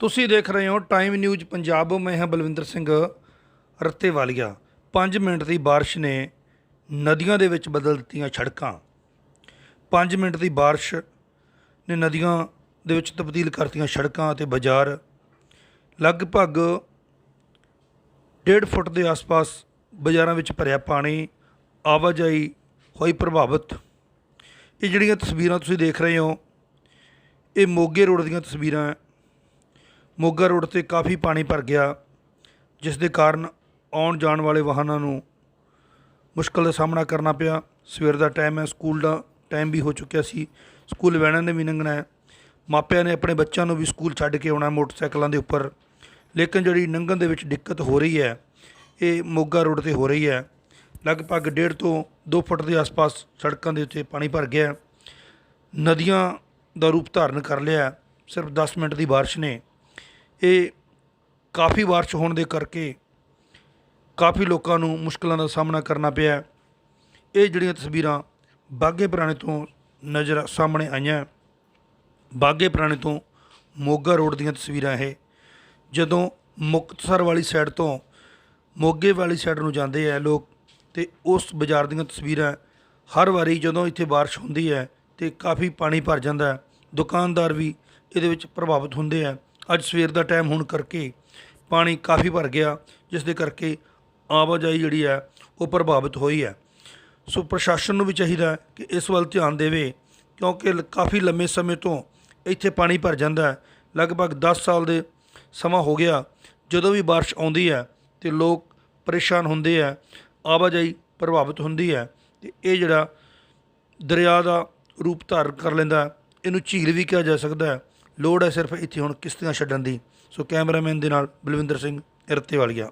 ਤੁਸੀਂ ਦੇਖ ਰਹੇ ਹੋ ਟਾਈਮ ਨਿਊਜ਼ ਪੰਜਾਬ। ਮੈਂ ਹਾਂ ਬਲਵਿੰਦਰ ਸਿੰਘ ਰੱਤੇਵਾਲੀਆ। 5 ਮਿੰਟ ਦੀ ਬਾਰਿਸ਼ ਨੇ ਨਦੀਆਂ ਦੇ ਵਿੱਚ ਬਦਲ ਦਿੱਤੀਆਂ ਸੜਕਾਂ। 5 ਮਿੰਟ ਦੀ ਬਾਰਿਸ਼ ਨੇ ਨਦੀਆਂ ਦੇ ਵਿੱਚ ਤਬਦੀਲ ਕਰਤੀਆਂ ਸੜਕਾਂ ਅਤੇ ਬਾਜ਼ਾਰ। ਲਗਭਗ 1.5 ਫੁੱਟ ਦੇ ਆਸ-ਪਾਸ ਬਾਜ਼ਾਰਾਂ ਵਿੱਚ ਭਰਿਆ ਪਾਣੀ, ਆਵਾਜਾਈ ਹੋਈ ਪ੍ਰਭਾਵਿਤ। ਇਹ ਜਿਹੜੀਆਂ ਤਸਵੀਰਾਂ ਤੁਸੀਂ ਦੇਖ ਰਹੇ ਹੋ, ਇਹ ਮੋਗੇ ਰੋਡ ਦੀਆਂ ਤਸਵੀਰਾਂ ਮੋਗਾ ਰੋਡ ਤੇ ਕਾਫੀ ਪਾਣੀ ਭਰ ਗਿਆ, ਜਿਸ ਦੇ ਕਾਰਨ ਆਉਣ ਜਾਣ ਵਾਲੇ ਵਾਹਨਾਂ ਨੂੰ ਮੁਸ਼ਕਲ ਦਾ ਸਾਹਮਣਾ ਕਰਨਾ ਪਿਆ। ਸਵੇਰ ਦਾ ਟਾਈਮ ਹੈ, ਸਕੂਲ ਦਾ ਟਾਈਮ ਵੀ ਹੋ ਚੁੱਕਿਆ ਸੀ। ਸਕੂਲ ਵੈਨਾਂ ਨੇ ਵੀ ਲੰਘਣਾ ਹੈ। ਮਾਪਿਆਂ ਨੇ ਆਪਣੇ ਬੱਚਿਆਂ ਨੂੰ ਵੀ ਸਕੂਲ ਛੱਡ ਕੇ ਆਉਣਾ ਮੋਟਰਸਾਈਕਲਾਂ ਦੇ ਉੱਪਰ। ਲੇਕਿਨ ਜਿਹੜੀ ਲੰਘਣ ਦੇ ਵਿੱਚ ਦਿੱਕਤ ਹੋ ਰਹੀ ਹੈ, ਇਹ ਮੋਗਾ ਰੋਡ ਤੇ ਹੋ ਰਹੀ ਹੈ। ਲਗਭਗ 1.5 ਤੋਂ 2 ਫੁੱਟ ਦੇ ਆਸ-ਪਾਸ ਸੜਕਾਂ ਦੇ ਉੱਤੇ ਪਾਣੀ ਭਰ ਗਿਆ ਨਦੀਆਂ ਦਾ ਰੂਪ ਧਾਰਨ ਕਰ ਲਿਆ ਸਿਰਫ 10 ਮਿੰਟ ਦੀ ਬਾਰਿਸ਼ ਨੇ ਇਹ ਕਾਫੀ ਬਾਰਿਸ਼ ਹੋਣ ਦੇ ਕਰਕੇ ਕਾਫੀ ਲੋਕਾਂ ਨੂੰ ਮੁਸ਼ਕਲਾਂ ਦਾ ਸਾਹਮਣਾ ਕਰਨਾ ਪਿਆ ਇਹ ਜਿਹੜੀਆਂ ਤਸਵੀਰਾਂ ਬਾਗੇ ਪੁਰਾਣੇ ਤੋਂ ਨਜ਼ਰ ਸਾਹਮਣੇ ਆਈਆਂ ਬਾਗੇ ਪੁਰਾਣੇ ਤੋਂ ਮੋਗਾ ਰੋਡ ਦੀਆਂ ਤਸਵੀਰਾਂ ਇਹ। ਜਦੋਂ ਮੁਕਤਸਰ ਵਾਲੀ ਸਾਈਡ ਤੋਂ ਮੋਗੇ ਵਾਲੀ ਸਾਈਡ ਨੂੰ ਜਾਂਦੇ ਆ ਲੋਕ ਤੇ ਉਸ ਬਾਜ਼ਾਰ ਦੀਆਂ ਤਸਵੀਰਾਂ ਹਰ ਵਾਰੀ ਜਦੋਂ ਇੱਥੇ ਬਾਰਿਸ਼ ਹੁੰਦੀ ਹੈ ਤੇ ਕਾਫੀ ਪਾਣੀ ਭਰ ਜਾਂਦਾ ਹੈ। ਦੁਕਾਨਦਾਰ ਵੀ ਇਹਦੇ ਵਿੱਚ ਪ੍ਰਭਾਵਿਤ ਹੁੰਦੇ ਆ। ਅੱਜ ਸਵੇਰ ਦਾ ਟਾਈਮ ਹੋਣ ਕਰਕੇ ਪਾਣੀ ਕਾਫੀ ਭਰ ਗਿਆ ਜਿਸ ਦੇ ਕਰਕੇ ਆਵਾਜਾਈ ਜਿਹੜੀ ਹੈ ਉਹ ਪ੍ਰਭਾਵਿਤ ਹੋਈ ਹੈ। ਸੋ ਪ੍ਰਸ਼ਾਸਨ ਨੂੰ ਵੀ ਚਾਹੀਦਾ ਹੈ ਕਿ ਇਸ ਵੱਲ ਧਿਆਨ ਦੇਵੇ, ਕਿਉਂਕਿ ਲ- ਕਾਫੀ ਲੰਮੇ ਸਮੇਂ ਤੋਂ ਇੱਥੇ ਪਾਣੀ ਭਰ ਜਾਂਦਾ ਹੈ। ਲਗਭਗ 10 ਸਾਲ ਦੇ ਸਮਾਂ ਹੋ ਗਿਆ, ਜਦੋਂ ਵੀ ਬਾਰਿਸ਼ ਆਉਂਦੀ ਹੈ ਤੇ ਲੋਕ ਪਰੇਸ਼ਾਨ ਹੁੰਦੇ ਆ ਆਵਾਜਾਈ ਪ੍ਰਭਾਵਿਤ ਹੁੰਦੀ ਹੈ ਤੇ ਇਹ ਜਿਹੜਾ ਦਰਿਆ ਦਾ ਰੂਪ ਧਾਰਨ ਕਰ ਲੈਂਦਾ ਇਹਨੂੰ ਝੀਲ ਵੀ ਕਿਹਾ ਜਾ ਸਕਦਾ ਹੈ। ਲੋੜ ਹੈ ਸਿਰਫ ਇੱਥੇ ਹੁਣ ਕਿਸ਼ਤੀਆਂ ਛੱਡਣ ਦੀ। ਸੋ ਕੈਮਰਾਮੈਨ ਦੇ ਨਾਲ ਬਲਵਿੰਦਰ ਸਿੰਘ ਇਰਤੇ ਵਾਲੀਆ।